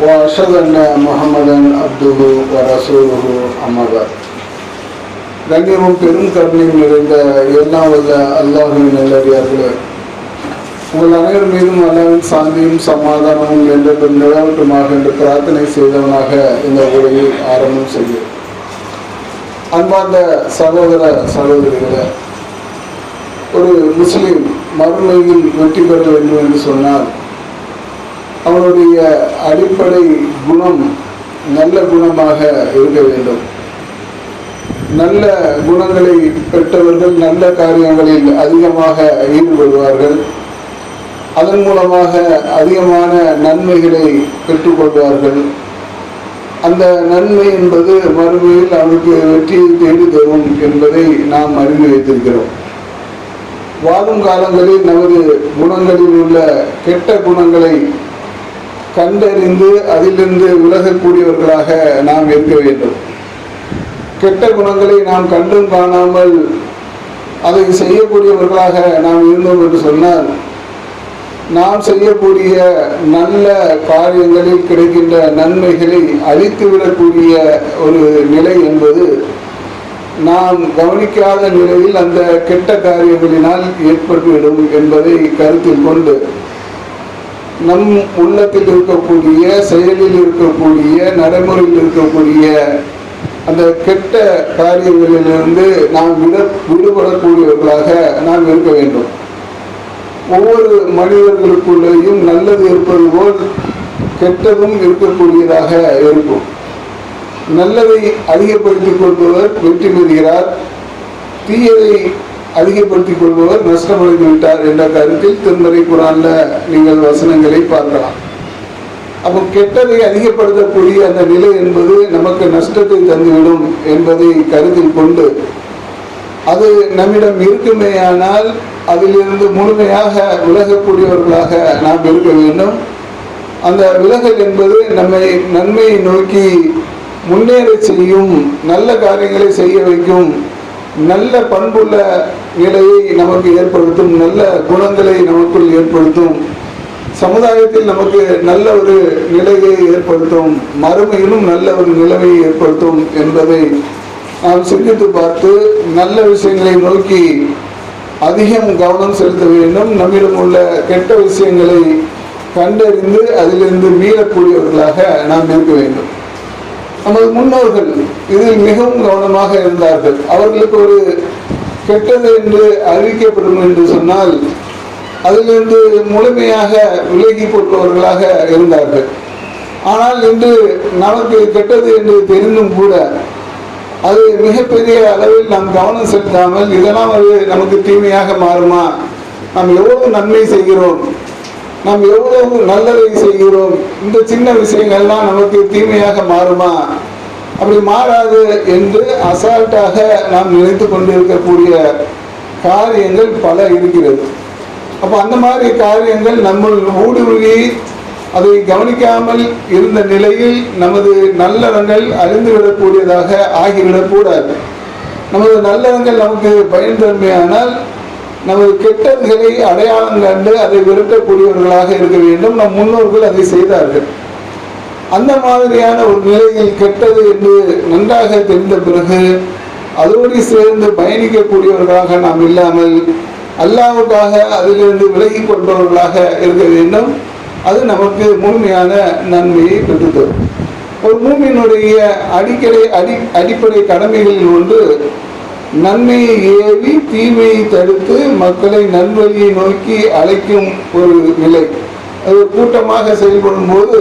وأشهد أن محمدا عبده ورسوله أما بعد கண்ணியமும் பெரும் கருணையும் நிறைந்த எல்லாம் வல்ல அல்லாஹுவின் நல்லடியார்களே உங்கள் அனைவர் மீதும் அல்லாவின் சாந்தியும் சமாதானமும் என்றென்றும் நிலவட்டுமாக என்று பிரார்த்தனை செய்தவனாக இந்த உரையை ஆரம்பம் செய்கிறேன் அன்பார்ந்த சகோதர சகோதரிகளே ஒரு முஸ்லிம் மறுமையில் வெற்றி பெற வேண்டும் என்று சொன்னால் அவனுடைய அடிப்படை குணம் நல்ல குணமாக இருக்க வேண்டும். நல்ல குணங்களை பெற்றவர்கள் நல்ல காரியங்களில் அதிகமாக ஈடுபடுவார்கள். அதன் மூலமாக அதிகமான நன்மைகளை பெற்றுக்கொள்வார்கள். அந்த நன்மை என்பது மறுமையில் அவனுக்கு வெற்றியை தேடி தரும் என்பதை நாம் அறிந்து வைத்திருக்கிறோம். வாழும் காலங்களில் நமது குணங்களில் உள்ள கெட்ட குணங்களை கண்டறிந்து அதிலிருந்து விலகக்கூடியவர்களாக நாம் இருக்க வேண்டும் கெட்ட குணங்களை நாம் கண்டும் காணாமல் அதை செய்யக்கூடியவர்களாக நாம் இருந்தோம் என்று சொன்னால் நாம் செய்யக்கூடிய நல்ல காரியங்களில் கிடைக்கின்ற நன்மைகளை அழித்துவிடக்கூடிய ஒரு நிலை என்பது நாம் கவனிக்காத நிலையில் அந்த கெட்ட காரியங்களினால் ஏற்பட்டுவிடும் என்பதை கருத்தில் கொண்டு நம் உள்ளத்தில் இருக்கக்கூடிய செயலில் இருக்கக்கூடிய நடைமுறையில் இருக்கக்கூடிய அந்த கெட்ட காரியங்களிலிருந்து நாம் விட விடுபடக்கூடியவர்களாக நாம் இருக்க வேண்டும். ஒவ்வொரு மனிதர்களுக்குள்ளேயும் நல்லது இருப்பது போல் கெட்டதும் இருக்கக்கூடியதாக இருக்கும். நல்லதை அதிகப்படுத்திக் கொள்பவர் வெற்றி பெறுகிறார். தீயதை அதிகப்படுத்திக் கொள்பவர் நஷ்டமடைந்து விட்டார் என்ற கருத்தில் திருமறை குரான்ல நீங்கள் வசனங்களை பார்க்கலாம். அப்போ கெட்டதை அதிகப்படுத்தக்கூடிய அந்த நிலை என்பது நமக்கு நஷ்டத்தை தந்துவிடும் என்பதை கருத்தில் கொண்டு அது நம்மிடம் இருக்குமேயானால் அதிலிருந்து முழுமையாக விலகக்கூடியவர்களாக நாம் இருக்க வேண்டும். அந்த விலகல் என்பது நம்மை நன்மையை நோக்கி முன்னேற செய்யும் நல்ல காரியங்களை செய்ய வைக்கும் நல்ல பண்புள்ள நிலையை நமக்கு ஏற்படுத்தும் நல்ல குணங்களை நமக்குள் ஏற்படுத்தும். சமுதாயத்தில் நமக்கு நல்ல ஒரு நிலையை ஏற்படுத்தும் மறுமையிலும் நல்ல ஒரு நிலைமையை ஏற்படுத்தும் என்பதை நாம் சிந்தித்து பார்த்து நல்ல விஷயங்களை நோக்கி அதிகம் கவனம் செலுத்த வேண்டும். நம்மிடம் உள்ள கெட்ட விஷயங்களை கண்டறிந்து அதிலிருந்து மீளக்கூடியவர்களாக நாம் இருக்க வேண்டும். நமது முன்னோர்கள் இதில் மிகவும் கவனமாக இருந்தார்கள். அவர்களுக்கு ஒரு கெட்டது என்று அறிவிக்கப்படும் என்று சொன்னால் அதிலிருந்து முழுமையாக விலகி போட்டவர்களாக இருந்தார்கள். ஆனால் இன்று நமக்கு கெட்டது என்று தெரிந்தும் கூட அது மிகப்பெரிய அளவில் நாம் கவனம் செலுத்தாமல் இதெல்லாம் அது நமக்கு தீமையாக மாறுமா? நாம் எவ்வளவு நன்மை செய்கிறோம்? நாம் எவ்வளவு நல்லதை செய்கிறோம்? இந்த சின்ன விஷயங்கள்லாம் நமக்கு தீமையாக மாறுமா? அப்படி மாறாது என்று அசால்ட்டாக நாம் நினைத்து கொண்டிருக்கக்கூடிய காரியங்கள் பல இருக்கிறது. அப்போ அந்த மாதிரி காரியங்கள் நம்ம ஊடுருவி அதை கவனிக்காமல் இருந்த நிலையில் நமது நல்லறங்கள் அழிந்துவிடக்கூடியதாக ஆகிவிடக்கூடாது நமது நல்லறங்கள் நமக்கு பயன் தன்மையானால் நமது நிலை அடையாளம் கண்டு அதை விரட்டக்கூடியவர்களாக இருக்க வேண்டும். நம் முன்னோர்கள் அதை செய்தார்கள். அந்த மாதிரியான ஒரு நிலையில் கெட்டது என்று நன்றாக தெரிந்த பிறகு அதோடு சேர்ந்து பயணிக்கக்கூடியவர்களாக நாம் இல்லாமல் அல்லாவுக்காக அதிலிருந்து விலகி கொண்டவர்களாக இருக்க வேண்டும். அது நமக்கு முழுமையான நன்மையை பெற்றுத்தரும். ஒரு மூமியினுடைய அடிக்கடி அடி அடிப்படை கடமைகளில் ஒன்று நன்மையை ஏவி தீமையை தடுத்து மக்களை நல்வழியை நோக்கி அழைக்கும் ஒரு நிலை. அது கூட்டமாக செயல்படும் போது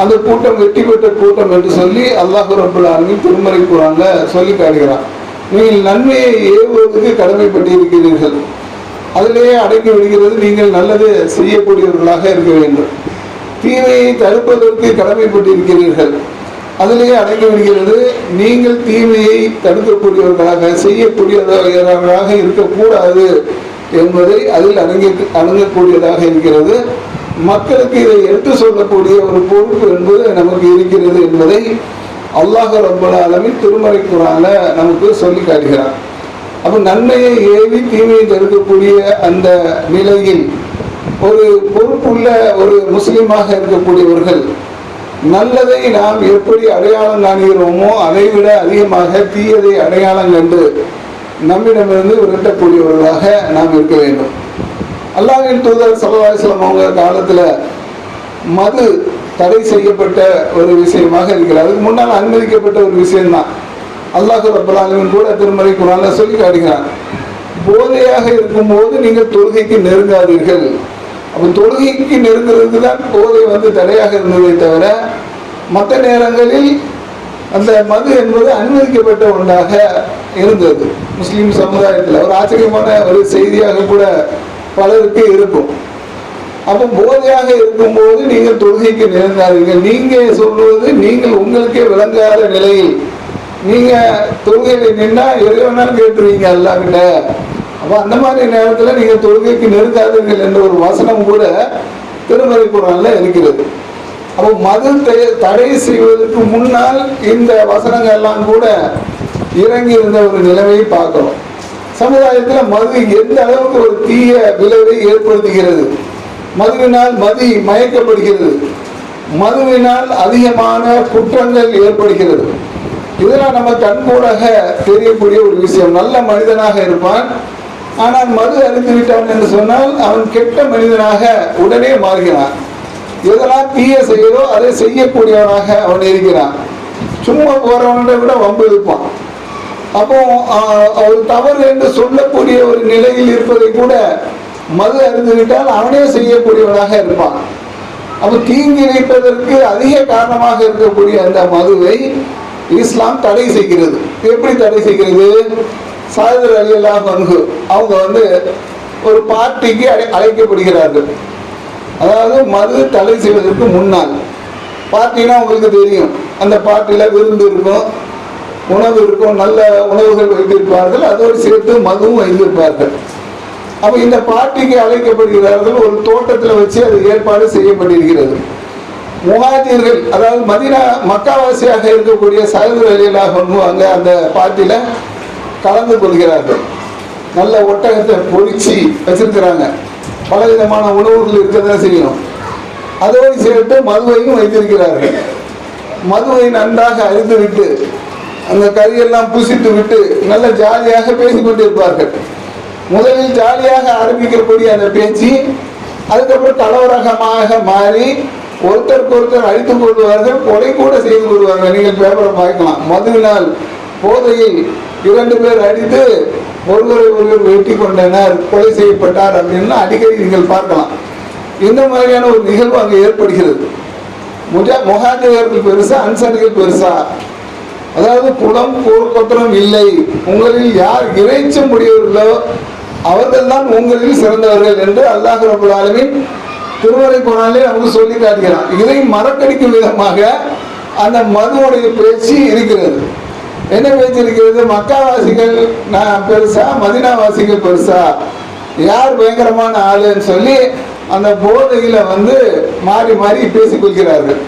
அந்த கூட்டம் வெற்றி பெற்ற கூட்டம் என்று சொல்லி அல்லாஹு ரபுல் ஆலமின் திருமறை கூறாங்க சொல்லி காட்டுகிறான். நீங்கள் நன்மையை ஏவுவதற்கு கடமைப்பட்டிருக்கிறீர்கள். அதிலேயே அடங்கி விடுகிறது நீங்கள் நல்லது செய்யக்கூடியவர்களாக இருக்க வேண்டும். தீமையை தடுப்பதற்கு கடமைப்பட்டிருக்கிறீர்கள். அதிலேயே அடங்கி விடுகிறது நீங்கள் தீமையை தடுக்கக்கூடியவர்களாக செய்யக்கூடியவர்களாக இருக்கக்கூடாது என்பதை அதில் அடங்கி அடங்கக்கூடியதாக இருக்கிறது. மக்களுக்கு இதை எடுத்து சொல்லக்கூடிய ஒரு பொறுப்பு என்பது நமக்கு இருக்கிறது என்பதை அல்லாஹ் ரப்பல் ஆலமின் திருமறை குரான நமக்கு சொல்லி காட்டுகிறார். அப்போ நன்மையை ஏவி தீமையை தடுக்கக்கூடிய அந்த நிலையில் ஒரு பொறுப்புள்ள ஒரு முஸ்லீமாக இருக்கக்கூடியவர்கள் நல்லதை நாம் எப்படி அடையாளம் காணுகிறோமோ அதை விட அதிகமாக தீயதை அடையாளம் கண்டு நம்மிடமிருந்து விரட்டக்கூடியவர்களாக நாம் இருக்க வேண்டும். அல்லாஹின் தூதர் சல்லாஸ்லாம் அவங்க காலத்தில் மது தடை செய்யப்பட்ட ஒரு விஷயமாக இருக்கிறது அதுக்கு முன்னால் அனுமதிக்கப்பட்ட ஒரு விஷயம்தான். அல்லாஹு ரபுல்லாலுமின் கூட திருமறை குரான சொல்லி காட்டுகிறான். போதையாக இருக்கும்போது நீங்கள் தொழுகைக்கு நெருங்காதீர்கள். அப்போ தொழுகைக்கு நெருங்குறதுக்கு தான் போதை வந்து தடையாக இருந்ததை தவிர மற்ற நேரங்களில் அந்த மது என்பது அனுமதிக்கப்பட்ட ஒன்றாக இருந்தது. முஸ்லீம் சமுதாயத்தில். ஒரு ஆச்சரியமான ஒரு செய்தியாக கூட பலருக்கு இருக்கும். அப்போ போதையாக இருக்கும்போது நீங்கள் தொழுகைக்கு நிறந்தார்கள் நீங்கள் சொல்வது நீங்கள் உங்களுக்கே விளங்காத நிலையில். நீங்கள் தொழுகையில் நின்னா எது வேணாலும் கேட்டுருவீங்க அல்லாக்கிட்ட அப்போ அந்த மாதிரி நேரத்தில் நீங்கள் தொழுகைக்கு நெருங்காதீர்கள் என்ற ஒரு வசனம் கூட திருமறை குரான்ல இருக்கிறது. அப்போ மது தடை செய்வதற்கு முன்னால் இந்த வசனங்கள் எல்லாம் கூட இறங்கி இருந்த ஒரு நிலைமையை பார்க்கணும் சமுதாயத்தில் மது எந்த அளவுக்கு ஒரு தீய விளைவை ஏற்படுத்துகிறது? மதுவினால் மதி மயக்கப்படுகிறது. மதுவினால் அதிகமான குற்றங்கள் ஏற்படுகிறது. இதெல்லாம் நம்ம கண்கூடாக தெரியக்கூடிய ஒரு விஷயம். நல்ல மனிதனாக இருப்பான். ஆனால் மது அழுத்து விட்டான் என்று சொன்னால் அவன் கெட்ட மனிதனாக உடனே மாறுகிறான். எதெல்லாம் தீய செய்யறோ அதை செய்யக்கூடியவனாக அவன் இருக்கிறான். சும்மா போறவன்கிட்ட விட வம்பு இருப்பான் அப்போ ஒரு தவறு என்று சொல்லக்கூடிய ஒரு நிலையில் இருப்பதை கூட மது அறிந்துவிட்டால் அவனே செய்யக்கூடியவனாக இருப்பான். அப்போ தீங்கி வைப்பதற்கு அதிக காரணமாக இருக்கக்கூடிய அந்த மதுவை இஸ்லாம் தடை செய்கிறது. எப்படி தடை செய்கிறது? சாயதர் அலி பங்கு அவங்க வந்து ஒரு பார்ட்டிக்கு அழை அழைக்கப்படுகிறார்கள். அதாவது மது தடை செய்வதற்கு முன்னால். பார்ட்டினா உங்களுக்கு தெரியும். அந்த பார்ட்டியில் விருந்து இருக்கும். உணவு இருக்கும் நல்ல உணவுகள் வைத்திருப்பார்கள் அதோடு சேர்த்து மதுவும் வைத்திருப்பார்கள். அப்போ இந்த பார்ட்டிக்கு அழைக்கப்படுகிறார்கள் ஒரு தோட்டத்தில் வச்சு அது ஏற்பாடு செய்யப்பட்டிருக்கிறது. முகாஜிர்கள் அதாவது மதினா மக்காவாசியாக இருக்கக்கூடிய சகோதர அலியலாக அங்கே அந்த பார்ட்டியில் கலந்து கொள்கிறார்கள். நல்ல ஒட்டகத்தை பொறிச்சு வச்சிருக்கிறாங்க. பல விதமான உணவுகள் இருக்கதான் செய்யணும். அதோடு சேர்த்து மதுவையும் வைத்திருக்கிறார்கள். மதுவை நன்றாக அறிந்துவிட்டு அந்த கறியெல்லாம் புசித்து விட்டு நல்ல ஜாலியாக பேசிக்கொண்டிருப்பார்கள் முதலில் ஜாலியாக ஆரம்பிக்கக்கூடிய அந்த பேச்சு அதுக்கப்புறம் கலவரகமாக மாறி ஒருத்தருக்கு ஒருத்தர் அழித்துக் கொள்வார்கள் கொலை கூட செய்து கொள்வார்கள். நீங்கள் பேப்பரை பார்க்கலாம். மதுவினால் போதையில் இரண்டு பேர் அடித்து ஒருவரை ஒருவர் வெட்டி கொண்டனர் கொலை செய்யப்பட்டார் அப்படின்னு அடிக்கடி நீங்கள் பார்க்கலாம். இந்த மாதிரியான ஒரு நிகழ்வு அங்கே ஏற்படுகிறது. முஜா முகாஜர்கள் பெருசா அன்சாரிகள் பெருசா அதாவது குளம் கொத்திரம் இல்லை. உங்களில் யார் இறைச்ச முடியவர்களோ அவர்கள் தான் உங்களில் சிறந்தவர்கள் என்று அல்லாஹ் ரபுல் ஆலமின் திருவரை போனாலே நமக்கு சொல்லி காட்டுகிறான். இதை மறக்கடிக்கும் விதமாக அந்த மதுவுடைய பேச்சு இருக்கிறது. என்ன பேச்சு இருக்கிறது? மக்காவாசிகள் நான் பெருசா? மதினாவாசிகள் பெருசா? யார் பயங்கரமான ஆளுன்னு சொல்லி அந்த போதையில வந்து மாறி மாறி பேசிக் கொள்கிறார்கள்.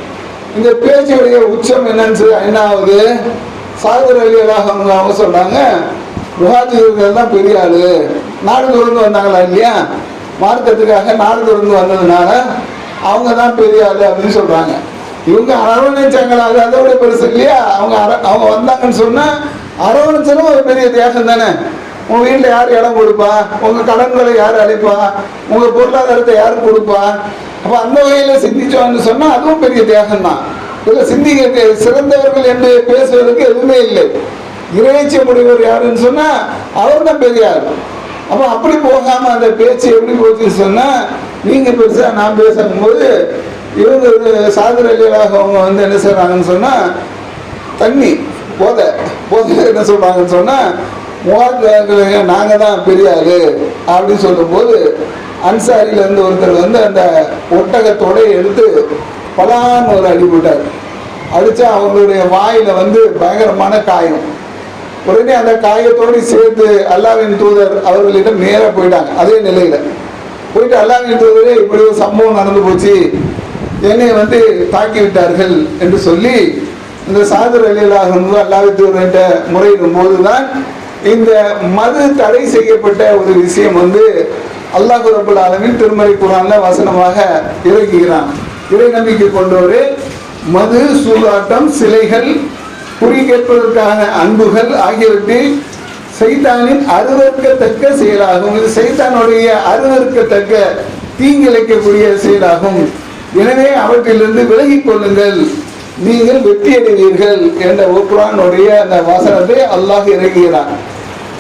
இந்த பேச்சுடைய உச்சம் என்னன்னு என்ன ஆகுது? சாகர் அலியலாக அவங்க அவங்க சொன்னாங்க முகாஜிர்கள் தான் பெரிய ஆளு. நாடு தொடர்ந்து வந்தாங்களா இல்லையா? மார்க்கத்துக்காக நாடு தொடர்ந்து வந்ததுனால அவங்க தான் பெரிய ஆளு அப்படின்னு சொல்றாங்க. இவங்க அரவணைச்சாங்களா அது விட பெருசு இல்லையா? அவங்க அவங்க வந்தாங்கன்னு சொன்னா அரவணைச்சலும் ஒரு பெரிய தியாகம் தானே? உங்க வீட்டில் யார் இடம் கொடுப்பா? உங்க கடன்களை யார் அழைப்பா உங்க பொருளாதாரத்தை யார் கொடுப்பா? அப்ப அந்த வகையில சிந்திச்சோம்னு சொன்னா அதுவும் பெரிய தியாகம் தான் இதுல சிந்திக்க சிறந்தவர்கள் என்று பேசுவதற்கு எதுவுமே இல்லை. இறைச்சி முடிவர் யாருன்னு சொன்னா அவர் தான் பெரியார். அப்போ அப்படி போகாம அந்த பேச்சு எப்படி போச்சுன்னு சொன்னா நீங்க பெருசா நான் பேசும்போது இவங்க சாதர அவங்க வந்து என்ன செய்கிறாங்கன்னு சொன்னா தண்ணி போதை போதை என்ன சொல்றாங்கன்னு சொன்னா மூவாயிரத்து நாங்க தான் பெரிய ஆளு அப்படின்னு சொல்லும்போது அன்சாரியில இருந்து ஒருத்தர் வந்து அந்த ஒட்டகத்தோட எடுத்து பலான்னு ஒரு அடி போட்டார். அடிச்சா அவங்களுடைய வாயில வந்து பயங்கரமான காயம். உடனே அந்த காயத்தோடு சேர்த்து அல்லாவின் தூதர் அவர்களிடம் நேராக போயிட்டாங்க அதே நிலையில. போயிட்டு அல்லாவின் தூதரே இப்படி ஒரு சம்பவம் நடந்து போச்சு. என்னை வந்து தாக்கி விட்டார்கள் என்று சொல்லி இந்த சாதர் அலிலாக அல்லாவின் தூதர்கிட்ட முறையிடும் போதுதான் இந்த மது தடை செய்யப்பட்ட ஒரு விஷயம் வந்து அல்லாஹ் ரபுல் ஆலமின் திருமறை குரான்ல வசனமாக இறக்குகிறான். இறை நம்பிக்கை கொண்டோரு மது சூதாட்டம் சிலைகள் குறி கேட்பதற்கான அன்புகள் ஆகியவற்றில் சைத்தானின் அருவறுக்கத்தக்க செயலாகும். இது சைத்தானுடைய அருவறுக்கத்தக்க தீங்கிழைக்கக்கூடிய செயலாகும். எனவே அவற்றிலிருந்து விலகிக் கொள்ளுங்கள். நீங்கள் வெற்றி அடைவீர்கள் என்ற குரானுடைய அந்த வசனத்தை அல்லாஹ் இறங்குகிறான்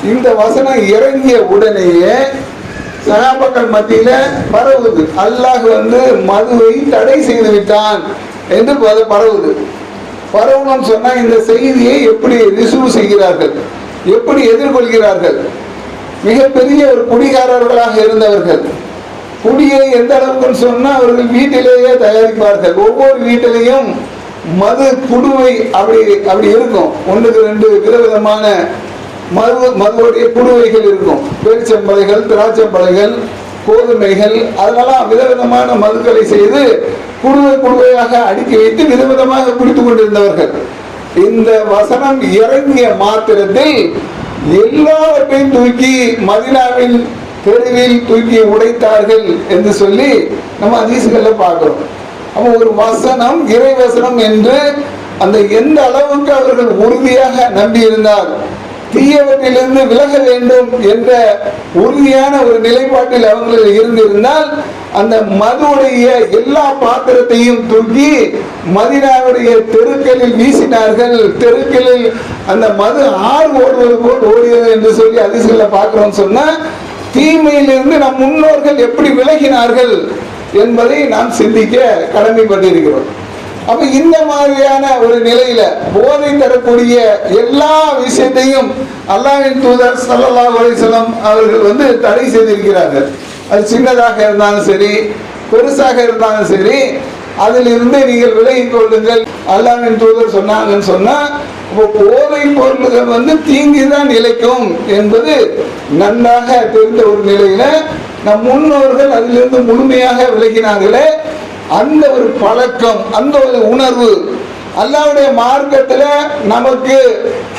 இந்த வசனம் இறங்கிய உடனேயே சகாபாக்கள் மத்தியில பரவுது. அல்லாஹ் வந்து மதுவை தடை செய்து விட்டான் என்று பரவுது. பரவணும்னு சொன்னா இந்த செய்தியை எப்படி ரிசீவ் செய்கிறார்கள்? எப்படி எதிர்கொள்கிறார்கள்? மிகப்பெரிய ஒரு குடிகாரர்களாக இருந்தவர்கள். குடியை எந்த அளவுக்குன்னு சொன்னா அவர்கள் வீட்டிலேயே தயாரிப்பார்கள். ஒவ்வொரு வீட்டிலையும் மது குடுவை அப்படி அப்படி இருக்கும். ஒன்றுக்கு ரெண்டு விதவிதமான மறு மதுவுடைய புழுவைகள் இருக்கும். பேரிச்சம்பளைகள் திராட்சம்பளைகள் கோதுமைகள் அதெல்லாம் விதவிதமான மதுக்களை செய்து குழுவை குழுவையாக அடுக்கி வைத்து விதவிதமாக குடித்துக் கொண்டிருந்தவர்கள். இந்த வசனம் இறங்கிய மாத்திரத்தில் எல்லாவற்றையும் தூக்கி மதினாவின் தெருவில் தூக்கி உடைத்தார்கள் என்று சொல்லி நம்ம அதிசுகளை பார்க்கிறோம். அப்போ ஒரு வசனம் இறை வசனம் என்று அந்த எந்த அளவுக்கு அவர்கள் உறுதியாக நம்பியிருந்தார்? தீயவற்றிலிருந்து விலக வேண்டும் என்ற உறுதியான ஒரு நிலைப்பாட்டில் அவர்கள் இருந்திருந்தால் அந்த மதுவுடைய எல்லா பாத்திரத்தையும் தூக்கி மதினாவுடைய தெருக்களில் வீசினார்கள். தெருக்களில் அந்த மது ஆறு ஓடுவது போல் ஓடியது என்று சொல்லி அதிசயில பார்க்கிறோம் சொன்னா தீமையிலிருந்து நம் முன்னோர்கள் எப்படி விலகினார்கள் என்பதை நாம் சிந்திக்க கடமைப்பட்டிருக்கிறோம். அப்ப இந்த மாதிரியான ஒரு நிலையில போதை தரக்கூடிய எல்லா விஷயத்தையும் அல்லாவின் தூதர் சல்லல்லா அலைஹி அவர்கள் வந்து தடை செய்திருக்கிறார்கள். அது சின்னதாக இருந்தாலும் சரி பெருசாக இருந்தாலும் சரி அதிலிருந்து நீங்கள் விலகி கொள்ளுங்கள். அல்லாவின் தூதர் சொன்னாங்கன்னு சொன்னா இப்போ போதை பொருள்கள் வந்து தீங்கி தான் நிலைக்கும் என்பது நன்றாக தெரிந்த ஒரு நிலையில நம் முன்னோர்கள் அதிலிருந்து முழுமையாக விலகினாங்களே அந்த ஒரு பழக்கம் அந்த ஒரு உணர்வு அல்லாவுடைய மார்க்கத்தில் நமக்கு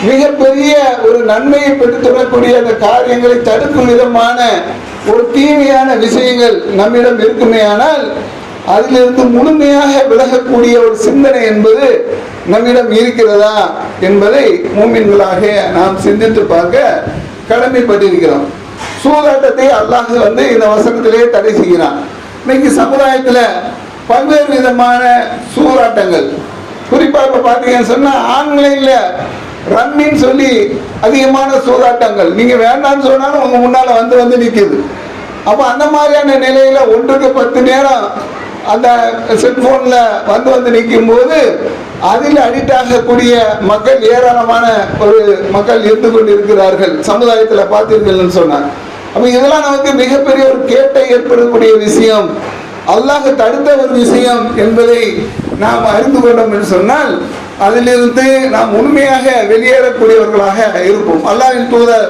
மிகப்பெரிய ஒரு நன்மையை பெற்று தரக்கூடிய அந்த காரியங்களை தடுக்கும் விதமான ஒரு தீமையான விஷயங்கள் நம்மிடம் இருக்குமே ஆனால் அதிலிருந்து முழுமையாக விலகக்கூடிய ஒரு சிந்தனை என்பது நம்மிடம் இருக்கிறதா என்பதை மூமின்களாக நாம் சிந்தித்து பார்க்க கடமைப்பட்டிருக்கிறோம். சூதாட்டத்தை அல்லாஹ் வந்து இந்த வசனத்திலே தடை செய்கிறான். இன்னைக்கு சமுதாயத்தில் பல்வேறு விதமான சூறாட்டங்கள் குறிப்பாக இப்போ பார்த்தீங்கன்னு சொன்னால் ஆன்லைனில் ரம்மின்னு சொல்லி அதிகமான சூதாட்டங்கள். நீங்கள் வேண்டாம்னு சொன்னாலும் உங்கள் முன்னால் வந்து வந்து நிற்கிது அப்போ அந்த மாதிரியான நிலையில் ஒன்றுக்கு பத்து நேரம் அந்த செல்ஃபோனில் வந்து வந்து நிற்கும் போது அதில் அடிக்ட் ஆகக்கூடிய மக்கள் ஏராளமான ஒரு மக்கள் இருந்து கொண்டு இருக்கிறார்கள் சமுதாயத்தில் பார்த்தீர்கள்னு சொன்னாங்க அப்போ இதெல்லாம் நமக்கு மிகப்பெரிய ஒரு கேட்டை ஏற்படக்கூடிய விஷயம். அல்லாஹ் தடுத்த ஒரு விஷயம் என்பதை நாம் அறிந்து கொண்டோம் என்று சொன்னால் அதிலிருந்து நாம் உண்மையாக வெளியேறக்கூடியவர்களாக இருப்போம். அல்லாஹின் தூதர்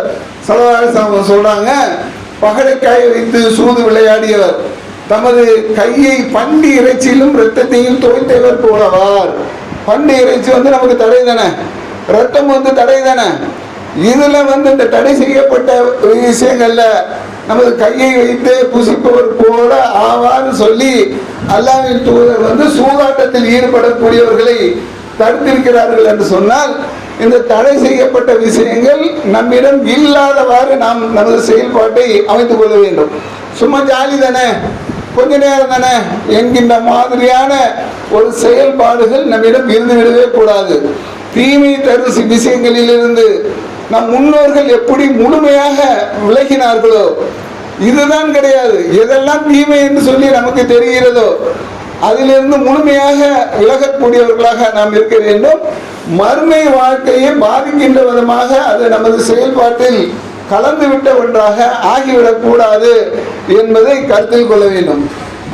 சலவாக சொல்றாங்க பகடைக்காயை வைத்து சூது விளையாடியவர் தமது கையை பண்டி இறைச்சியிலும் இரத்தத்தையும் துவைத்தவர் போலவார். பண்டி இறைச்சி வந்து நமக்கு தடை தானே? ரத்தம் வந்து தடை தானே? இதுல வந்து இந்த தடை செய்யப்பட்ட விஷயங்கள்ல நமது கையை வைத்து புசிப்பவர் போல ஆவான்னு சொல்லி அல்லாவின் தூதர் வந்து சூதாட்டத்தில் ஈடுபடக்கூடியவர்களை தடுத்திருக்கிறார்கள் என்று சொன்னால் இந்த தடை செய்யப்பட்ட விஷயங்கள் நம்மிடம் இல்லாதவாறு நாம் நமது செயல்பாட்டை அமைத்துக் கொள்ள வேண்டும். சும்மா ஜாலி தானே? கொஞ்ச நேரம் தானே? என்கின்ற மாதிரியான ஒரு செயல்பாடுகள் நம்மிடம் இருந்து விடவே கூடாது. தீமை தரும் விஷயங்களிலிருந்து நம் முன்னோர்கள் எப்படி முழுமையாக விலகினார்களோ இதுதான் கிடையாது. எதெல்லாம் தீமை என்று சொல்லி நமக்கு தெரிகிறதோ அதிலிருந்து முழுமையாக விலகக்கூடியவர்களாக நாம் இருக்க வேண்டும். மறுமை வாழ்க்கையை பாதிக்கின்ற விதமாக அது நமது செயல்பாட்டில் கலந்துவிட்ட ஒன்றாக ஆகிவிடக் கூடாது என்பதை கருத்தில் கொள்ள வேண்டும்.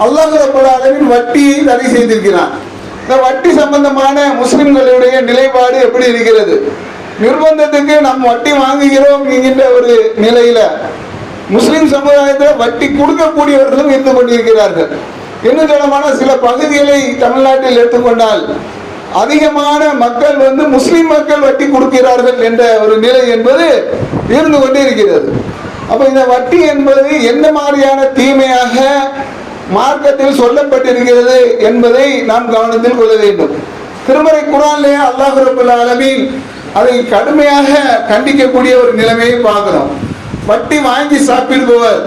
அல்லாஹ் ரப்பல் வட்டியை தடை செய்திருக்கிறான். இந்த வட்டி சம்பந்தமான முஸ்லிம்களுடைய நிலைப்பாடு எப்படி இருக்கிறது? நிர்பந்தத்துக்கு நாம் வட்டி வாங்குகிறோம் என்கின்ற ஒரு நிலையில முஸ்லிம் சமுதாயத்தில் வட்டி கொடுக்கக்கூடியவர்களும் இருந்து கொண்டிருக்கிறார்கள். இன்னும் சொல்லமான சில பகுதிகளை தமிழ்நாட்டில் எடுத்துக்கொண்டால் அதிகமான மக்கள் வந்து முஸ்லிம் மக்கள் வட்டி கொடுக்கிறார்கள் என்ற ஒரு நிலை என்பது இருந்து கொண்டே இருக்கிறது அப்ப இந்த வட்டி என்பது எந்த மாதிரியான தீமையாக மார்க்கத்தில் சொல்லப்பட்டிருக்கிறது என்பதை நாம் கவனத்தில் கொள்ள வேண்டும். திருமறை குரான்லேயே அல்லாஹு ரபுல் ஆலமீன் அதை கடுமையாக கண்டிக்கக்கூடிய ஒரு நிலைமையை பார்க்குறோம். வட்டி வாங்கி சாப்பிடுபவர்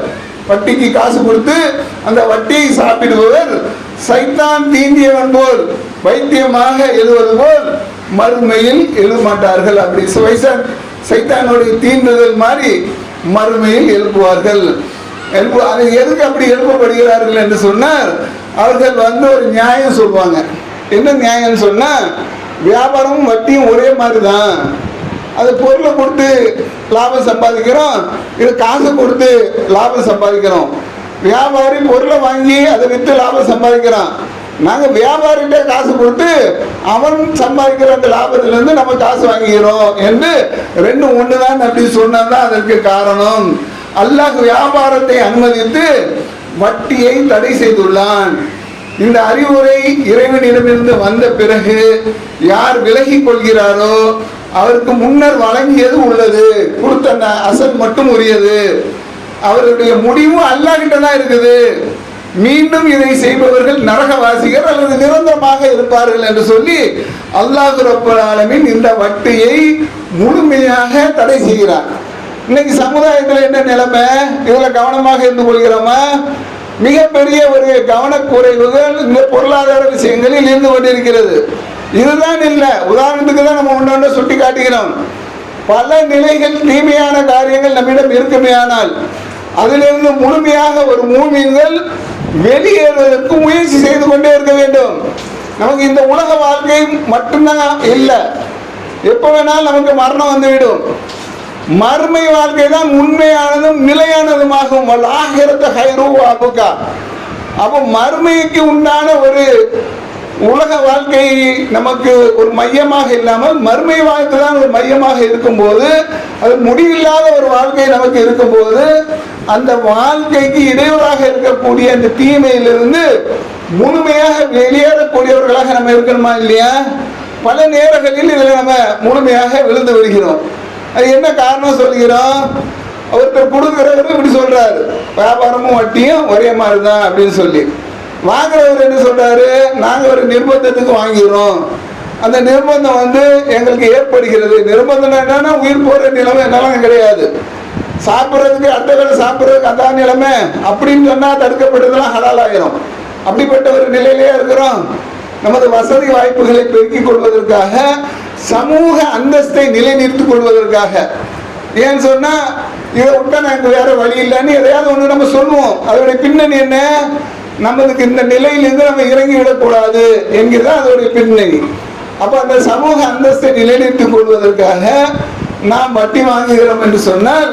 வட்டிக்கு காசு கொடுத்து அந்த வட்டியை சாப்பிடுபவர் சைத்தான் தீண்டியவன் போல் வைத்தியமாக எழுவது போல் மறுமையில் எழுமாட்டார்கள் அப்படி. சுவைசன் சைத்தானுடைய தீண்டுதல் மாதிரி மறுமையில் எழுப்புவார்கள். எழுப்பு அது எதுக்கு அப்படி எழுப்பப்படுகிறார்கள் என்று சொன்னால் அவர்கள் வந்து ஒரு நியாயம் சொல்லுவாங்க என்ன நியாயம் சொன்னால் வியாபாரமும் வட்டியும் ஒரே மாதிரி தான் அது பொருளை கொடுத்து லாபம் சம்பாதிக்கிறோம் இது காசு கொடுத்து லாபம் சம்பாதிக்கிறோம். வியாபாரி பொருளை வாங்கி அதை விற்று லாபம் சம்பாதிக்கிறான். நாங்கள் வியாபாரிகிட்ட காசு கொடுத்து அவன் சம்பாதிக்கிற அந்த லாபத்திலேருந்து நம்ம காசு வாங்கிக்கிறோம் என்று ரெண்டும் ஒன்று தான் அப்படி சொன்னதான் அதற்கு காரணம். அல்லாஹ் வியாபாரத்தை அனுமதித்து வட்டியை தடை செய்துள்ளான். இந்த அறிவுரை இறைவனிடமிருந்து வந்த பிறகு யார் விலகி கொள்கிறாரோ அவருக்கு முன்னர் வழங்கியது உள்ளது. கொடுத்த அந்த அசல் மட்டும் உரியது. அவருடைய முடிவும் அல்லாஹ்கிட்ட தான் இருக்குது. மீண்டும் இதை செய்பவர்கள் நரகவாசிகள் அல்லது நிரந்தரமாக இருப்பார்கள் என்று சொல்லி அல்லாஹ் இந்த வட்டியை முழுமையாக தடை செய்கிறார். இன்னைக்கு சமுதாயத்தில் என்ன நிலைமை? இதில் கவனமாக இருந்து கொள்கிறோமா? மிகப்பெரிய ஒரு கவனக்குறைவுகள் இந்த பொருளாதார விஷயங்களில் இருந்து கொண்டிருக்கிறது. இதுதான் இல்லை. உதாரணத்துக்கு தான் நம்ம ஒன்று சுட்டி காட்டுகிறோம். பல நிலைகள் தீமையான காரியங்கள் நம்மிடம் இருக்குமே ஆனால் அதிலிருந்து முழுமையாக ஒரு மூமியங்கள் வெளியேறுவதற்கு முயற்சி செய்து கொண்டே இருக்க வேண்டும். நமக்கு இந்த உலக வாழ்க்கை மட்டும்தான் இல்லை. எப்போ வேணாலும் நமக்கு மரணம் வந்துவிடும். மறுமை வாழ்க்கை தான் உண்மையானதும் நிலையானதுமாகும் ஆகிரத்த ஹைரூ அபுகா. அப்போ மறுமைக்கு உண்டான ஒரு உலக வாழ்க்கை நமக்கு ஒரு மையமாக இல்லாமல் மறுமை வாழ்க்கை தான் ஒரு மையமாக இருக்கும்போது அது முடிவில்லாத ஒரு வாழ்க்கை நமக்கு இருக்கும்போது அந்த வாழ்க்கைக்கு இடையூறாக இருக்கக்கூடிய அந்த தீமையிலிருந்து முழுமையாக வெளியேறக்கூடியவர்களாக நம்ம இருக்கணுமா இல்லையா? பல நேரங்களில் இதில் நம்ம முழுமையாக விழுந்து வருகிறோம் என்ன காரணம் சொல்கிறோம் ஒருத்தர் கொடுக்குறவர் இப்படி சொல்றாரு. வியாபாரமும் வட்டியும் ஒரே மாதிரி தான் அப்படின்னு சொல்லி. வாங்குறவர் என்ன சொல்றாரு? நாங்க ஒரு நிர்பந்தத்துக்கு வாங்கிறோம் அந்த நிர்பந்தம் வந்து எங்களுக்கு ஏற்படுகிறது. நிர்பந்தம் என்னன்னா உயிர் போற நிலைமை என்னெல்லாம் கிடையாது. சாப்பிட்றதுக்கு அடுத்த வேலை சாப்பிட்றதுக்கு அதான் நிலைமை. அப்படின்னு சொன்னால் தடுக்கப்பட்டதெல்லாம் ஹலால் அப்படிப்பட்ட ஒரு நிலையிலேயே இருக்கிறோம். நமது வசதி வாய்ப்புகளை பெருக்கிக் கொள்வதற்காக சமூக அந்தஸ்தை நிலைநிறுத்திக் கொள்வதற்காக. ஏன்னு சொன்னா இதை விட்டா எனக்கு வேற வழி இல்லைன்னு எதையாவது ஒன்று நம்ம சொல்லுவோம். அதோடைய பின்னணி என்ன? நம்மளுக்கு இந்த நிலையிலிருந்து நம்ம இறங்கி விடக்கூடாது என்கிறதா அதோடைய பின்னணி. அப்போ அந்த சமூக அந்தஸ்தை நிலைநிறுத்திக் கொள்வதற்காக நாம் வட்டி வாங்குகிறோம் என்று சொன்னால்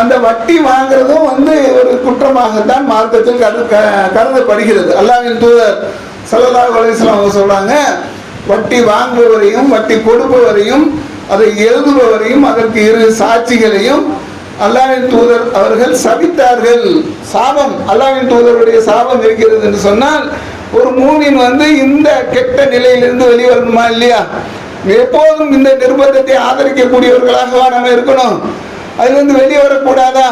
அந்த வட்டி வாங்குறதும் வந்து ஒரு குற்றமாகத்தான் மார்க்கத்தில் கரு கருதப்படுகிறது. அல்லாவின் தூதர் ஸல்லல்லாஹு அலைஹி அவங்க சொல்றாங்க வட்டி வாங்குபவரையும் வட்டி கொடுப்பவரையும் அதை எழுதுபவரையும் அதற்கு இரு சாட்சிகளையும் அல்லாவின் தூதர் அவர்கள் சபித்தார்கள். சாபம் அல்லாவின் தூதருடைய சாபம் இருக்கிறது என்று சொன்னால் ஒரு மூவின் வந்து இந்த கெட்ட நிலையிலிருந்து வெளிவரணுமா இல்லையா? எப்போதும் இந்த நிர்பந்தத்தை ஆதரிக்கக்கூடியவர்களாகவா நம்ம இருக்கணும்? அதிலிருந்து வெளியே வரக்கூடாதா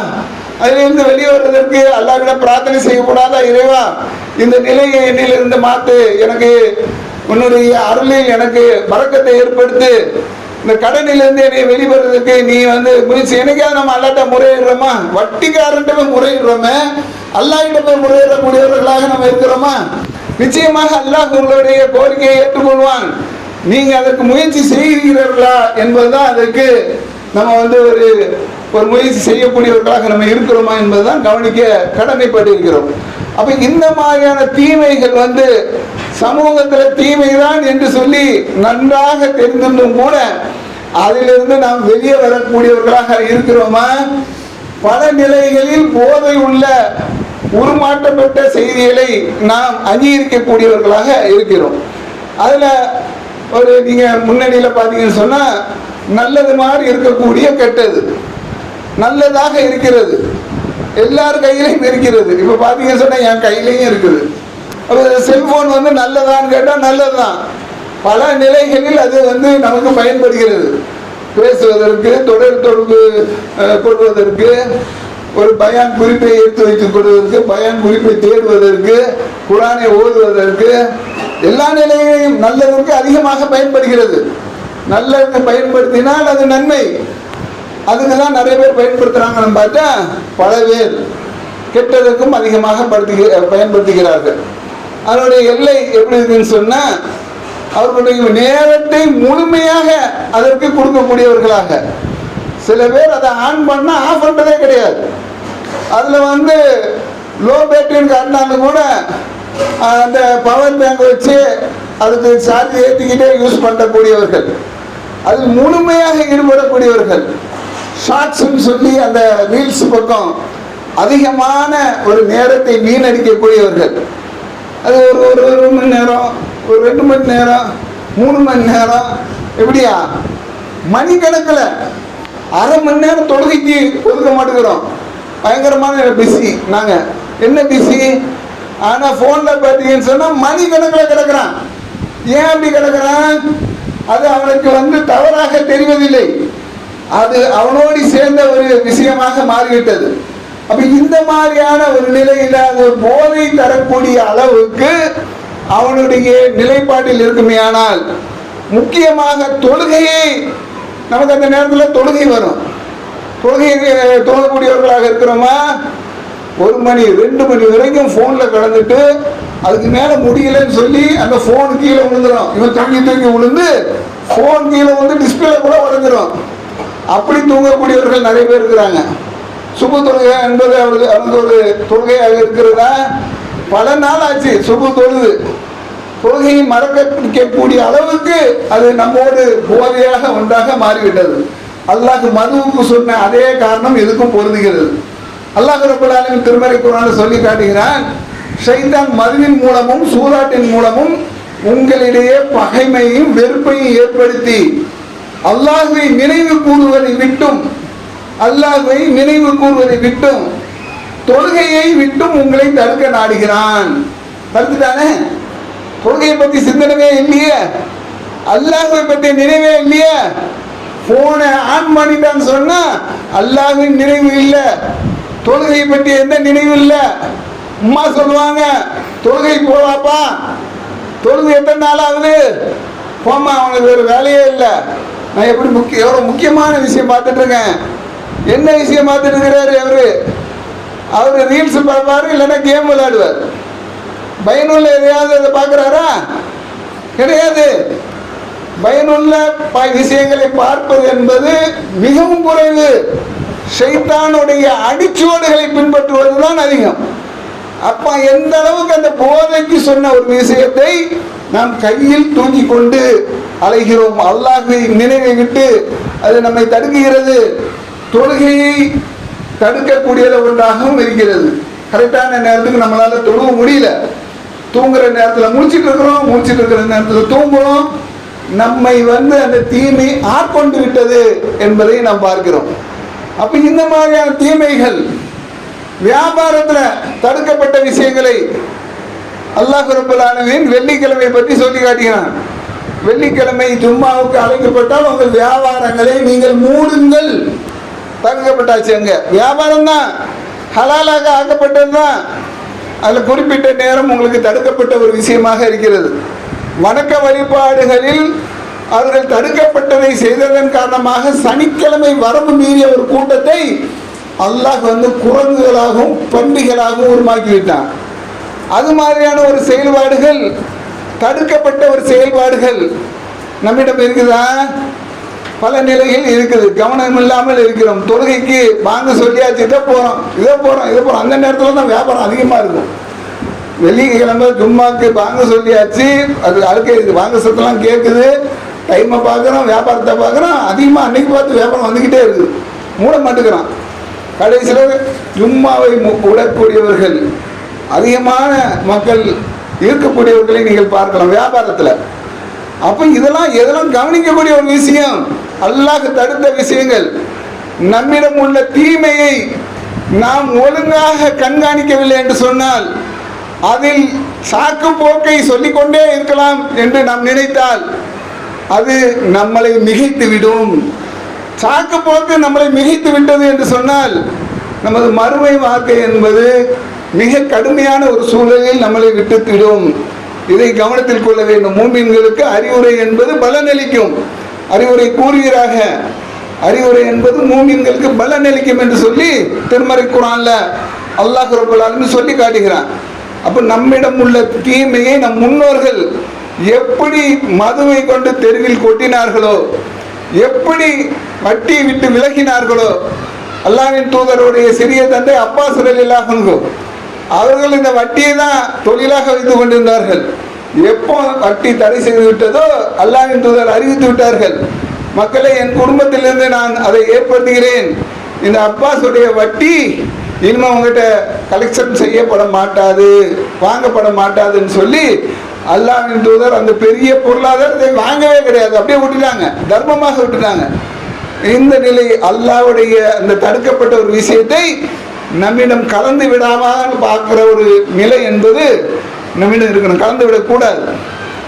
அதிலிருந்து வெளியே வருவதற்கு அல்லாவிடம் பிரார்த்தனை செய்யக்கூடாதா இறைவா? இந்த நிலையை என்னிலிருந்து மாத்து எனக்கு உன்னுடைய அருளில் எனக்கு பறக்கத்தை ஏற்படுத்து. இந்த கடனிலிருந்து என்னை வெளிவரதுக்கு நீ வந்து முடிச்சு என்னைக்காவது நம்ம அல்லாட்ட முறையிடுறோமா? வட்டிக்காரன்ட்ட போய் முறையிடுறோமே? அல்லாட்ட போய் முறையிடக்கூடியவர்களாக நம்ம இருக்கிறோமா? நிச்சயமாக அல்லாஹ் உங்களுடைய கோரிக்கையை ஏற்றுக்கொள்வான். நீங்க அதற்கு முயற்சி செய்கிறீர்களா என்பதுதான் அதற்கு நம்ம வந்து ஒரு ஒரு முயற்சி செய்யக்கூடியவர்களாக நம்ம இருக்கிறோமா என்பதுதான் கவனிக்க கடமைப்பட்டிருக்கிறோம். அப்ப இந்த மாதிரியான தீமைகள் வந்து சமூகத்துல தீமைதான் என்று சொல்லி நன்றாக தெரிந்திருந்தும் கூட அதிலிருந்து நாம் வெளியே வரக்கூடியவர்களாக இருக்கிறோமா? பல நிலைகளில் போதை உள்ள உருமாற்றப்பட்ட செய்திகளை நாம் அங்கீகரிக்கக்கூடியவர்களாக இருக்கிறோம். அதில் ஒரு நீங்கள் முன்னணியில் பார்த்தீங்கன்னு சொன்னால் நல்லது மாதிரி இருக்கக்கூடிய கெட்டது நல்லதாக இருக்கிறது. எல்லார் கையிலையும் இருக்கிறது. இப்போ பார்த்தீங்கன்னு சொன்னால் என் கையிலையும் இருக்குது. அப்போ செல்ஃபோன் வந்து நல்லதான்னு கேட்டால் நல்லது தான் பல நிலைகளில் அது வந்து நமக்கு பயன்படுகிறது. பேசுவதற்கு தொடர் தொடர்பு கொள்வதற்கு ஒரு பயான் குறிப்பை எடுத்து வைத்துக் கொள்வதற்கு பயான் குறிப்பை தேடுவதற்கு குரானை ஓதுவதற்கு எல்லா நிலையிலையும் நல்லதற்கு அதிகமாக பயன்படுகிறது. நல்லதுக்கு பயன்படுத்தினால் அது நன்மை. அதுக்கு தான் நிறைய பேர் பயன்படுத்துகிறாங்கன்னு பார்த்தா பல பேர் கெட்டதற்கும் அதிகமாக படுத்தி பயன்படுத்துகிறார்கள். அதனுடைய எல்லை எப்படி இருக்குன்னு சொன்னால் அவர்களுடைய நேரத்தை முழுமையாக அதற்கு கொடுக்கக்கூடியவர்களாக. சில பேர் அதை ஆன் பண்ணால் ஆஃப் பண்ணுறதே கிடையாது. அதில் வந்து லோ பேட்டரின்னு காட்டினாலும் கூட அந்த பவர் பேங்க் வச்சு அதுக்கு சார்ஜ் ஏற்றிக்கிட்டே யூஸ் பண்ணக்கூடியவர்கள். அது முழுமையாக ஈடுபடக்கூடியவர்கள். ஷார்ட்ஸ்ன்னு சொல்லி அந்த ரீல்ஸ் பக்கம் அதிகமான ஒரு நேரத்தை வீணடிக்கக்கூடியவர்கள். அது ஒரு ஒரு ஒரு மணி நேரம் ஒரு ரெண்டு மணி நேரம் மூணு மணி நேரம் எப்படியா? மணிக்கணக்கில் அரை மணி நேரம் தொழுகைக்கு ஒதுக்க மாட்டேங்கிறோம். பயங்கரமான பிஸி நாங்கள் என்ன பிஸி ஆனால் ஃபோனில் பார்த்தீங்கன்னு சொன்னால் மணிக்கணக்கில் கிடக்குறான். ஏன் அப்படி கிடக்குறான்? அது அவனுக்கு வந்து தவறாக தெரிவதில்லை. அது அவனோடு சேர்ந்த ஒரு விஷயமாக மாறிவிட்டது. அப்ப இந்த மாதிரியான ஒரு நிலையில அது போதை தரக்கூடிய அளவுக்கு அவனுடைய நிலைப்பாட்டில் இருக்குமே ஆனால் முக்கியமாக தொழுகையை நமக்கு அந்த நேரத்தில் தொழுகை வரும். தொழுகைக்கு தொழக்கூடியவர்களாக இருக்கிறோமா? ஒரு மணி ரெண்டு மணி வரைக்கும் ஃபோனில் கலந்துட்டு அதுக்கு மேலே முடியலன்னு சொல்லி அந்த ஃபோன் கீழே விழுந்துடும் இவன் தூங்கி தூங்கி விழுந்து ஃபோன் கீழே வந்து டிஸ்பிளே கூட உடஞ்சிரும் அப்படி தூங்கக்கூடியவர்கள் நிறைய பேர் இருக்கிறாங்க. சுப தொழுகை என்பது அவருக்கு அவருக்கு ஒரு தொழுகையாக இருக்கிறதா? பல நாள் ஆச்சு சுப தொழுது. தொழுகையை மறக்கக்கூடிய அளவுக்கு அது நம்மோடு போதையாக ஒன்றாக மாறிவிட்டது. அல்லாஹ் மதுவுக்கு சொன்ன அதே காரணம் எதுக்கும் பொருந்துகிறது. அல்லாஹ் ரப்பல் திருமறை குரான் சொல்லி காட்டுகிறான் ஷைதான் மதுவின் மூலமும் சூதாட்டின் மூலமும் உங்களிடையே பகைமையும் வெறுப்பையும் ஏற்படுத்தி அல்லாஹுவை நினைவு கூறுவதை விட்டும். அல்லாஹுவை நினைவு கூறுவதை விட்டும். தொழுகையை விட்டும் உங்களை தடுக்க நாடுகிறான். தடுத்துட்டானே தொழுகையை பற்றி சிந்தனவே இல்லையே. அல்லாஹுவை பற்றிய நினைவே இல்லையே. போனை ஆன் பண்ணிட்டான்னு சொன்னா அல்லாஹ்வின் நினைவு இல்லை. தொழுகையை பற்றி எந்த நினைவு இல்லை. அம்மா சொல்லுவாங்க தொழுகை போவாப்பா தொழுகை எத்தனை நாள் ஆகுது? போம்மா அவனுக்கு ஒரு வேலையே இல்லை. நான் எப்படி முக்கிய எவ்வளோ முக்கியமான விஷயம் பார்த்துட்டு இருக்கேன் என்ன விஷயம் பார்த்துட்டு இருக்கிறாரு அவரு? அவர் ரீல்ஸ் பார்ப்பாரு இல்லைன்னா கேம் விளையாடுவார். பயனுள்ள எதையாவது அதை பார்க்குறாரா? கிடையாது. பயனுள்ள ப- விஷயங்களை பார்ப்பது என்பது மிகவும் குறைவு. ஷைத்தானுடைய அடிச்சுவடுகளை பின்பற்றுவது தான் அதிகம். அப்ப எந்த அளவுக்கு அந்த போதைக்கு சொன்ன ஒரு விஷயத்தை நாம் கையில் தூக்கி கொண்டு அலைகிறோம். அல்லாஹ்வை நினைவை விட்டு அது நம்மை தடுக்குகிறது தொழுகையை தடுக்கக்கூடியது ஒன்றாகவும் இருக்கிறது. கரெக்டான நேரத்துக்கு நம்மளால தொழுவ முடியல. தூங்குற நேரத்தில் முடிச்சிட்டு இருக்கிறோம் முடிச்சிட்டு இருக்கிற நேரத்தில் தூங்குறோம். நம்மை வந்து அந்த தீமை ஆட்கொண்டு விட்டது என்பதை நாம் பார்க்கிறோம். அப்ப இந்த மாதிரியான தீமைகள் வியாபாரத்துல தடுக்கப்பட்ட விஷயங்களை அல்லாஹ் ரப்பல் வெள்ளிக்கிழமை பற்றி சொல்லி காட்டுகிறான் வெள்ளிக்கிழமை ஜும்மாவுக்கு அழைக்கப்பட்டால் உங்கள் வியாபாரங்களை நீங்கள் மூடுங்கள். தடுக்கப்பட்டாச்சு அங்கே. வியாபாரம் தான். ஹலாலாக ஆக்கப்பட்டது தான். அதில் குறிப்பிட்ட நேரம் உங்களுக்கு தடுக்கப்பட்ட ஒரு விஷயமாக இருக்கிறது. வணக்க வழிபாடுகளில் அவர்கள் தடுக்கப்பட்டதை செய்ததன் காரணமாக சனிக்கிழமை வரம்பு மீறிய ஒரு கூட்டத்தை அல்லாஹ் வந்து குரங்குகளாகவும் பண்டிகளாகவும் உருமாக்கிவிட்டான் அது மாதிரியான ஒரு செயல்பாடுகள் தடுக்கப்பட்ட ஒரு செயல்பாடுகள் நம்மிடம் இருக்குதா? பல நிலைகள் இருக்குது. கவனம் இல்லாமல் இருக்கிறோம். தொழுகைக்கு வாங்க சொல்லியாச்சு இதை போகிறோம் இதை போகிறோம் இதை போகிறோம் அந்த நேரத்தில் தான் வியாபாரம் அதிகமாக இருக்கும். வெள்ளிக்கிழமை ஜும்மாக்கு வாங்க சொல்லியாச்சு அது அடுக்க வாங்க சத்தெல்லாம் கேட்குது டைமை பார்க்குறோம் வியாபாரத்தை பார்க்குறோம் அதிகமாக அன்னைக்கு பார்த்து வியாபாரம் வந்துக்கிட்டே இருக்குது. மூட மாட்டுக்கிறான் கடைசியில் ஜும்மாவை உடக்கூடியவர்கள் அதிகமான மக்கள் இருக்கக்கூடியவர்களை நீங்கள் பார்க்கலாம் வியாபாரத்தில். அப்போ இதெல்லாம் எதெல்லாம் கவனிக்கக்கூடிய ஒரு விஷயம். அல்லாஹ் தடுத்த விஷயங்கள். நம்மிடம் உள்ள தீமையை நாம் ஒழுங்காக கண்காணிக்கவில்லை என்று சொன்னால் அதில் சாக்கு போக்கை சொல்லிக்கொண்டே இருக்கலாம் என்று நாம் நினைத்தால் அது நம்மளை மிகைத்து விடும். சாக்கு போக்கு நம்மளை மிகைத்து விட்டது என்று சொன்னால் நமது மறுமை வாழ்க்கை என்பது மிக கடுமையான ஒரு சூழலில் நம்மளை விட்டுத்திடும் இதை கவனத்தில் கொள்ள வேண்டும். மூமின்களுக்கு அறிவுரை என்பது பலனளிக்கும். அறிவுரை கூறுகிறாக அறிவுரை என்பது மூமின்களுக்கு பலனளிக்கும் என்று சொல்லி திருமறை குரான்ல அல்லாஹ் ரபுல் சொல்லி காட்டுகிறான். அப்போ நம்மிடம் உள்ள தீமையை நம் முன்னோர்கள் எப்படி மதுவை கொண்டு தெருவில் கொட்டினார்களோ எப்படி வட்டி விட்டு விலகினார்களோ அல்லாவின் தூதருடைய சிறிய தந்தை அப்பாஸ் ரலில்லாஹு அவர்கள் இந்த வட்டியை தான் தொழிலாக வைத்துக் கொண்டிருந்தார்கள். எப்போ வட்டி தடை செய்து விட்டதோ அல்லாவின் தூதர் அறிவித்து விட்டார்கள். மக்களை என் குடும்பத்திலிருந்து நான் அதை ஏற்படுத்துகிறேன். இந்த அப்பாஸுடைய வட்டி இனிமே உங்ககிட்ட கலெக்ஷன் செய்யப்பட மாட்டாது வாங்கப்பட மாட்டாதுன்னு சொல்லி அல்லாவின் தூதர் அந்த பெரிய பொருளாதாரத்தை வாங்கவே கிடையாது. அப்படியே விட்டுட்டாங்க. தர்மமாக விட்டுட்டாங்க. இந்த நிலை அல்லாவுடைய அந்த தடுக்கப்பட்ட ஒரு விஷயத்தை நம்மிடம் கலந்து விடாமல் பார்க்குற ஒரு நிலை என்பது நம்மிடம் இருக்கணும். கலந்து விடக்கூடாது.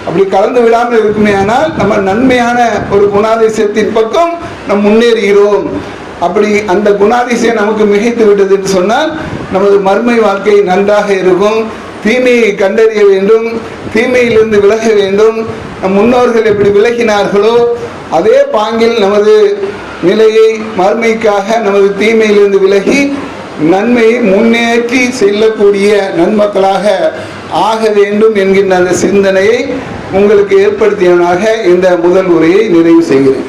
அப்படி கலந்து விடாமல் இருக்குமே ஆனால் நம்ம நன்மையான ஒரு குணாதிசயத்தின் பக்கம் நம் முன்னேறுகிறோம். அப்படி அந்த குணாதிசயம் நமக்கு மிகைத்து விட்டது என்று சொன்னால் நமது மர்மை வாழ்க்கை நன்றாக இருக்கும். தீமையை கண்டறிய வேண்டும். தீமையிலிருந்து விலக வேண்டும். நம் முன்னோர்கள் எப்படி விலகினார்களோ அதே பாங்கில் நமது நிலையை மறுமைக்காக நமது தீமையிலிருந்து விலகி நன்மையை முன்னேற்றி செல்லக்கூடிய நன்மக்களாக ஆக வேண்டும் என்கின்ற அந்த சிந்தனையை உங்களுக்கு ஏற்படுத்தியவனாக இந்த முதல் உரையை நிறைவு செய்கிறேன்.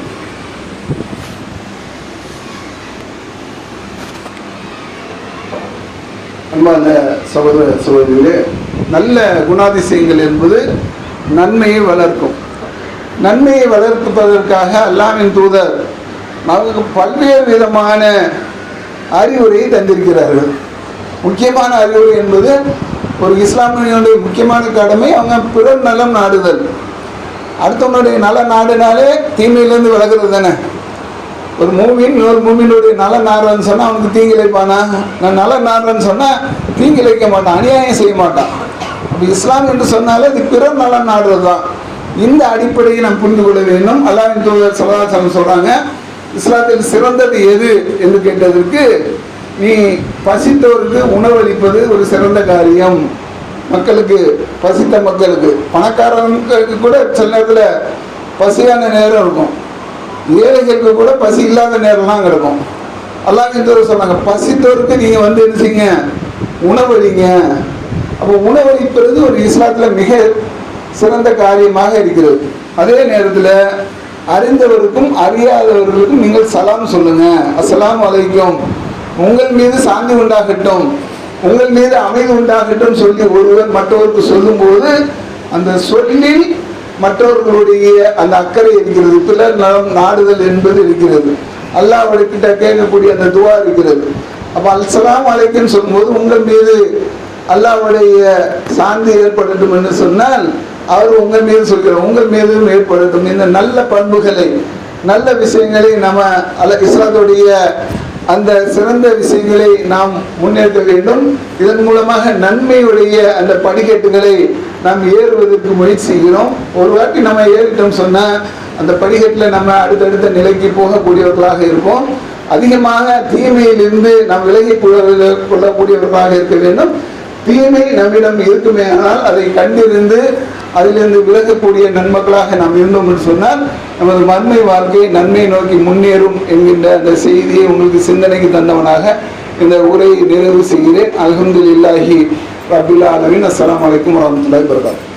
அன்பான சகோதர சகோதரிகளே நல்ல குணாதிசயங்கள் என்பது நன்மையை வளர்க்கும். நன்மையை வளர்ப்பதற்காக அல்லாவின் தூதர் நமக்கு பல்வேறு விதமான அறிவுரையை தந்திருக்கிறார்கள். முக்கியமான அறிவுரை என்பது ஒரு இஸ்லாமியனுடைய முக்கியமான கடமை அவங்க பிறர் நலம் நாடுதல். அடுத்தவனுடைய நல நாடுனாலே தீமையிலேருந்து விலகிறது தானே. ஒரு மூமின் இன்னொரு மூமியினுடைய நல நாடுறன்னு சொன்னால் அவனுக்கு தீங்கு இழைப்பானா? நான் நல நாடுறேன்னு சொன்னால் தீங்கு இழைக்க மாட்டான் அநியாயம் செய்ய மாட்டான். அப்போ இஸ்லாம் என்று சொன்னாலே அது பிறர் நல நாடுறது தான் இந்த அடிப்படையை நாம் புரிந்து கொள்ள வேண்டும். அல்லாவின் தூதர் சலாசலம் சொல்கிறாங்க இஸ்லாத்தில் சிறந்தது எது என்று கேட்டதற்கு நீ பசித்தவருக்கு உணவளிப்பது ஒரு சிறந்த காரியம். மக்களுக்கு பசித்த மக்களுக்கு. பணக்காரங்களுக்கு கூட சில நேரத்தில் பசியான நேரம் இருக்கும். ஏழைகளுக்கு கூட பசி இல்லாத நேரம்லாம் கிடக்கும். அல்லாஹ் சொன்னாங்க? பசித்தவருக்கு நீங்கள் வந்து என்ன செய்யுங்க? உணவளிங்க. அப்போ உணவளிப்பது ஒரு இஸ்லாத்தில் மிக சிறந்த காரியமாக இருக்கிறது. அதே நேரத்தில் அறிந்தவருக்கும் அறியாதவர்களுக்கும் நீங்கள் சலாம் சொல்லுங்க. அஸ்லாம் வலைக்கும் உங்கள் மீது சாந்தி உண்டாகட்டும். உங்கள் மீது அமைதி உண்டாகட்டும் சொல்லி ஒருவர் மற்றவருக்கு சொல்லும்போது அந்த சொல்லில் மற்றவர்களுடைய அந்த அக்கறை இருக்கிறது. பிறர் நலம் நாடுதல் என்பது இருக்கிறது. அல்லாஹ் கேட்கக்கூடிய அந்த துவா இருக்கிறது. அப்போ அல்சலாம் அலைக்குன்னு சொல்லும்போது உங்கள் மீது அல்லாஹ்வுடைய சாந்தி ஏற்படட்டும் என்று சொன்னால் அவர் உங்கள் மீது சொல்கிறார் உங்கள் மீதும் ஏற்படுத்தும் இந்த நல்ல பண்புகளை நல்ல விஷயங்களை நம்ம அல்ல இஸ்லாத்துடைய அந்த சிறந்த விஷயங்களை நாம் முன்னேற்ற வேண்டும். இதன் மூலமாக நன்மையுடைய அந்த படிக்கட்டுகளை நாம் ஏறுவதற்கு முயற்சி செய்கிறோம். ஒரு வாட்டி நம்ம ஏறிட்டோம் சொன்னால் அந்த படிக்கட்டில் நம்ம அடுத்தடுத்த நிலைக்கு போகக்கூடியவர்களாக இருப்போம். அதிகமாக தீமையிலிருந்து நாம் விலகி கொள்ள கொள்ளக்கூடியவர்களாக இருக்க வேண்டும். தீமை நம்மிடம் இருக்குமே ஆனால் அதை கண்டிருந்து அதிலிருந்து விலகக்கூடிய நன்மக்களாக நாம் இருந்தோம் என்று சொன்னால் நமது மண்மை வாழ்க்கை நன்மை நோக்கி முன்னேறும் என்கின்ற அந்த செய்தியை உங்களுக்கு சிந்தனைக்கு தந்தவனாக இந்த உரையை நிறைவு செய்கிறேன். அலமதுல்லாஹி ரபுல்லா அலமின் அஸ்லாம் அலைக்கும் வரமத்துல வரகாத்துஹு